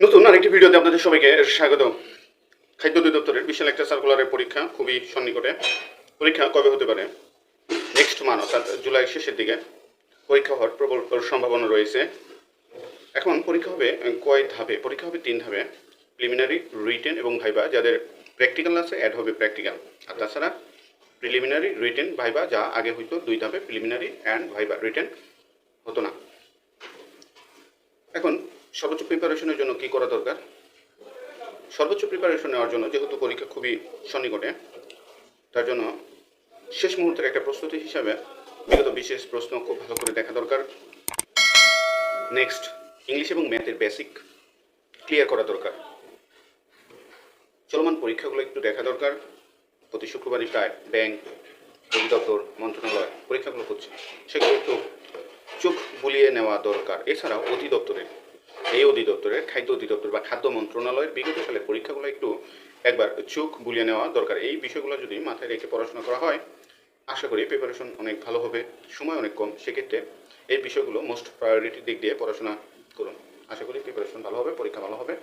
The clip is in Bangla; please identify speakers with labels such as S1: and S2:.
S1: নতুন আরেকটি ভিডিওতে আপনাদের সবাইকে স্বাগত খাদ্য অধিদপ্তরের বিশাল একটা সার্কুলারের পরীক্ষা খুবই সন্নিকটে। পরীক্ষা কবে হতে পারে? নেক্সট মান্থ অর্থাৎ জুলাই শেষের দিকে। পরীক্ষা হওয়ার প্রবল সম্ভাবনা রয়েছে। এখন পরীক্ষা হবে কয় ধাপে? পরীক্ষা হবে তিন ধাপে। প্রিলিমিনারি রিটেন এবং ভাইবা। যাদের প্র্যাকটিক্যাল আছে অ্যাড হবে প্র্যাকটিক্যাল আর তাছাড়া প্রিলিমিনারি রিটেন ভাইবা, যা আগে হইতো, দুই ধাপে প্রিলিমিনারি অ্যান্ড ভাইবা রিটেন হতো না। এখন সর্বোচ্চ প্রিপারেশনের জন্য কি করা দরকার? সর্বোচ্চ প্রিপারেশন নেওয়ার জন্য যেহেতু পরীক্ষা খুবই সন্নিকটে, তার জন্য শেষ মুহূর্তের একটা প্রস্তুতি হিসাবে বিগত বিশেষ প্রশ্ন খুব ভালো করে দেখা দরকার। নেক্সট ইংলিশ এবং ম্যাথের বেসিক ক্লিয়ার করা দরকার। চলমান পরীক্ষাগুলো একটু দেখা দরকার। প্রতি শুক্রবারই প্রায় ব্যাংক, অধিদপ্তর, মন্ত্রণালয় পরীক্ষাগুলো হচ্ছে, সেগুলো একটু চোখ বুলিয়ে নেওয়া দরকার। এছাড়াও অধিদপ্তরের এই অধিদপ্তরের খাদ্য অধিদপ্তর বা খাদ্য মন্ত্রণালয়ের বিগত সালের পরীক্ষাগুলো একটু একবার চোখ বুলিয়ে নেওয়া দরকার। এই বিষয়গুলো যদি মাথায় রেখে পড়াশোনা করা হয়, আশা করি প্রিপারেশন অনেক ভালো হবে, সময় অনেক কম। সেক্ষেত্রে এই বিষয়গুলো মোস্ট প্রায়োরিটির দিক দিয়ে পড়াশোনা করুন। আশা করি প্রিপারেশন ভালো হবে, পরীক্ষা ভালো হবে।